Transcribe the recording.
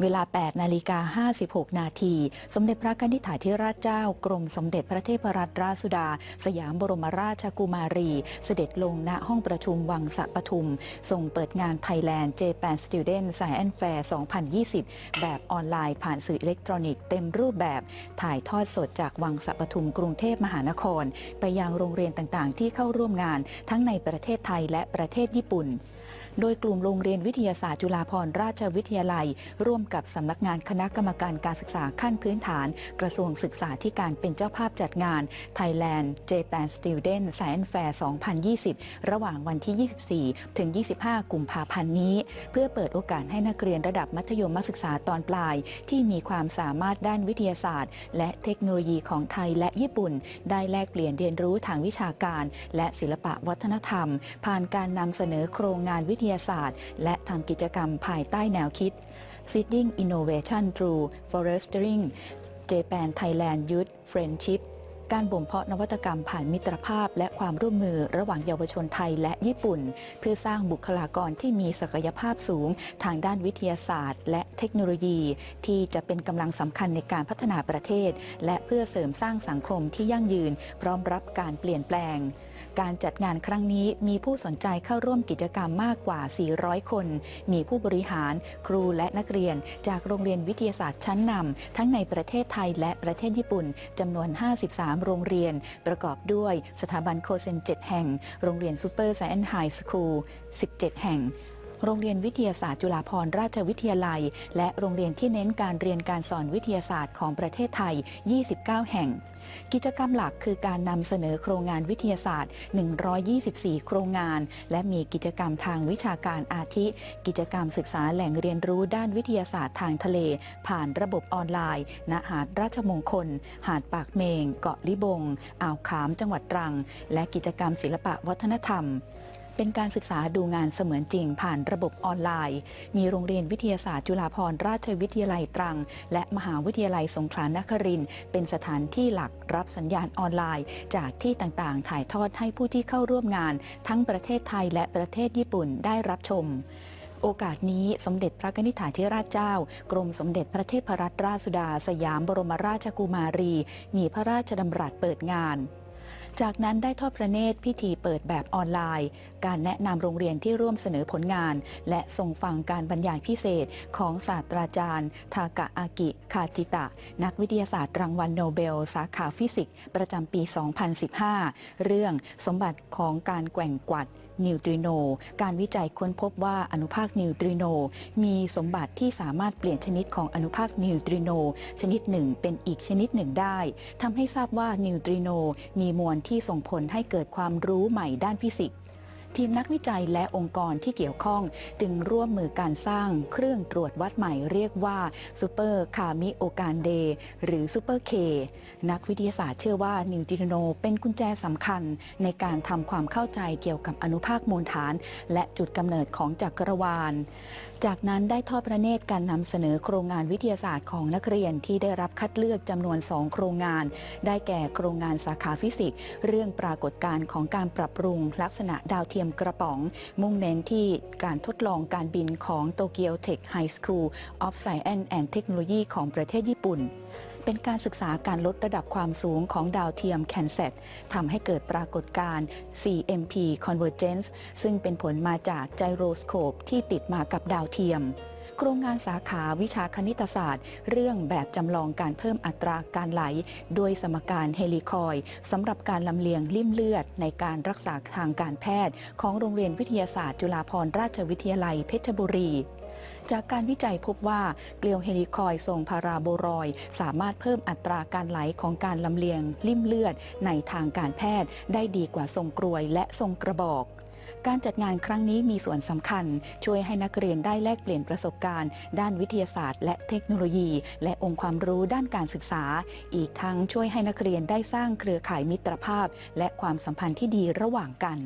เวลา 8 นาฬิกา 56 นาที สมเด็จพระกนิษฐาธิราชเจ้ากรมสมเด็จพระเทพรัตนราชสุดา สยามบรมราชกุมารี เสด็จลงณห้องประชุมวังสะปทุมส่งเปิดงาน Thailand Japan Student Science Fair 2020 แบบออนไลน์ผ่านสื่ออิเล็กทรอนิกส์เต็มรูปแบบถ่ายทอดสดจากวังสะปทุมกรุงเทพมหานคร ไปยังโรงเรียนต่างๆ ที่เข้าร่วมงานทั้งในประเทศไทยและประเทศญี่ปุ่น โดยกลุ่มโรงเรียนวิทยาศาสตร์จุฬาภรณราชวิทยาลัย ร่วมกับสำนักงานคณะกรรมการการศึกษาขั้นพื้นฐาน กระทรวงศึกษาธิการเป็นเจ้าภาพจัดงาน Thailand Japan Student Science Fair 2020 ระหว่างวันที่ 24 ถึง 25 กุมภาพันธ์นี้ เพื่อเปิดโอกาสให้นักเรียนระดับมัธยมศึกษาตอนปลาย ที่มีความสามารถด้านวิทยาศาสตร์ และเทคโนโลยีของไทยและญี่ปุ่น ได้แลกเปลี่ยนเรียนรู้ทางวิชาการ และศิลปะวัฒนธรรม ผ่านการนำเสนอโครงงานวิทยายาศาสตร์ และทำกิจกรรมภายใต้แนวคิด Seeding Innovation Through Forestering Japan Thailand Youth Friendship การบ่มเพาะนวัตกรรมผ่านมิตรภาพ และความร่วมมือระหว่างเยาวชนไทยและญี่ปุ่น เพื่อสร้างบุคลากรที่มีศักยภาพสูง ทางด้านวิทยาศาสตร์ และเทคโนโลยี ที่จะเป็นกำลังสำคัญในการพัฒนาประเทศ และเพื่อเสริมสร้างสังคมที่ยั่งยืน พร้อมรับการเปลี่ยนแปลง การจัดงานครั้งนี้มีผู้สนใจเข้าร่วมกิจกรรมมากกว่า 400 คน มีผู้บริหาร ครูและนักเรียน จากโรงเรียนวิทยาศาสตร์ชั้นนำทั้งในประเทศไทยและประเทศญี่ปุ่นจำนวน 53 โรงเรียน ประกอบด้วยสถาบันโคเซน 7 แห่ง โรงเรียนซูเปอร์ไซแอนไฮสคูล 17 แห่ง โรงเรียนวิทยาศาสตร์จุฬาภรณราชวิทยาลัย และโรงเรียนที่เน้นการเรียนการสอนวิทยาศาสตร์ของประเทศไทย 29 แห่ง กิจกรรมหลักคือการนำเสนอโครงงานวิทยาศาสตร์ 124 โครงงาน และมีกิจกรรมทางวิชาการอาทิ กิจกรรมศึกษาแหล่งเรียนรู้ด้านวิทยาศาสตร์ทางทะเล ผ่านระบบออนไลน์ ณ หาดราชมงคล หาดปากเมง เกาะลิบง อ่าวขาม จังหวัดตรัง และกิจกรรมศิลปะวัฒนธรรม เป็นการศึกษาดูงานเสมือนจริงผ่านระบบออนไลน์ มีโรงเรียนวิทยาศาสตร์จุฬาภรณราชวิทยาลัยตรัง และมหาวิทยาลัยสงขลานครินเป็นสถานที่หลักรับสัญญาณออนไลน์ จากที่ต่างๆ ถ่ายทอดให้ผู้ที่เข้าร่วมงาน ทั้งประเทศไทยและประเทศญี่ปุ่นได้รับชมโอกาสนี้สมเด็จพระนิษฐาธิราชเจ้า กรมสมเด็จพระเทพรัตนราชสุดา สยามบรมราชกุมารี มีพระราชดำรัสเปิดงาน จากนั้นได้ทอดพระเนตรพิธีเปิดแบบออนไลน์ การแนะนำโรงเรียนที่ร่วมเสนอผลงาน และส่งฟังการบรรยายพิเศษของศาสตราจารย์ ทากะอากิ คาจิตะ นักวิทยาศาสตร์รางวัลโนเบล สาขาฟิสิกส์ประจำปี 2015 เรื่องสมบัติของการแกว่งกวัด นิวตริโน การวิจัยค้นพบว่าอนุภาคนิวตริโน มีสมบัติที่สามารถเปลี่ยนชนิดของอนุภาคนิวตริโน ชนิดหนึ่งเป็นอีกชนิดหนึ่งได้ทำให้ทราบว่านิวตริโน มีมวลที่ส่งผลให้เกิดความรู้ใหม่ด้านฟิสิกส์ ทีมนักวิจัยและองค์กรที่เกี่ยวข้อง จึงร่วมมือการสร้างเครื่องตรวจวัดใหม่เรียกว่าซูเปอร์คามิโอการเดหรือซูเปอร์เคนักวิทยาศาสตร์เชื่อว่านิวติโนเป็นกุญแจสำคัญ ในการทำความเข้าใจเกี่ยวกับอนุภาคมวลฐาน และจุดกำเนิดของจักรวาล จากนั้นได้ทอดพระเนตรการนำเสนอโครงงานวิทยาศาสตร์ของนักเรียนที่ได้รับคัดเลือกจำนวน 2 โครงงาน ได้แก่โครงงานสาขาฟิสิกส์ เรื่องปรากฏการณ์ของการปรับปรุงลักษณะดาวเทียมียมกระป๋อง มุ่งเน้นที่การทดลองการบินของโตเกียวเทคไฮสคูลออฟไซแอนแอนเทคโนโลยีของประเทศญี่ปุ่น เป็นการศึกษาการลดระดับความสูงของดาวเทียมแคนเซตทำให้เกิดปรากฏการณ์ CMP Convergence ซึ่งเป็นผลมาจากไจโรสโคปที่ติดมากับดาวเทียม โครงงานสาขาวิชาคณิตศาสตร์ เรื่องแบบจำลองการเพิ่มอัตราการไหลด้วยสมการเฮลิคอยสำหรับการลำเลียงลิ่มเลือด ในการรักษาทางการแพทย์ ของโรงเรียนวิทยาศาสตร์จุฬาภรณราชวิทยาลัยเพชรบุรีจากการวิจัยพบว่าเกลียวเฮลิคอยทรงพาราโบรอย สามารถเพิ่มอัตราการไหลของการลำเลียง ลิ่มเลือดในทางการแพทย์ ได้ดีกว่าทรงกรวยและทรงกระบอก การจัดงานครั้งนี้มีส่วนสำคัญ ช่วยให้นักเรียนได้แลกเปลี่ยนประสบการณ์ ด้านวิทยาศาสตร์ และเทคโนโลยี และองค์ความรู้ด้านการศึกษา อีกทั้งช่วยให้นักเรียนได้สร้างเครือข่ายมิตรภาพ และความสัมพันธ์ที่ดีระหว่างกัน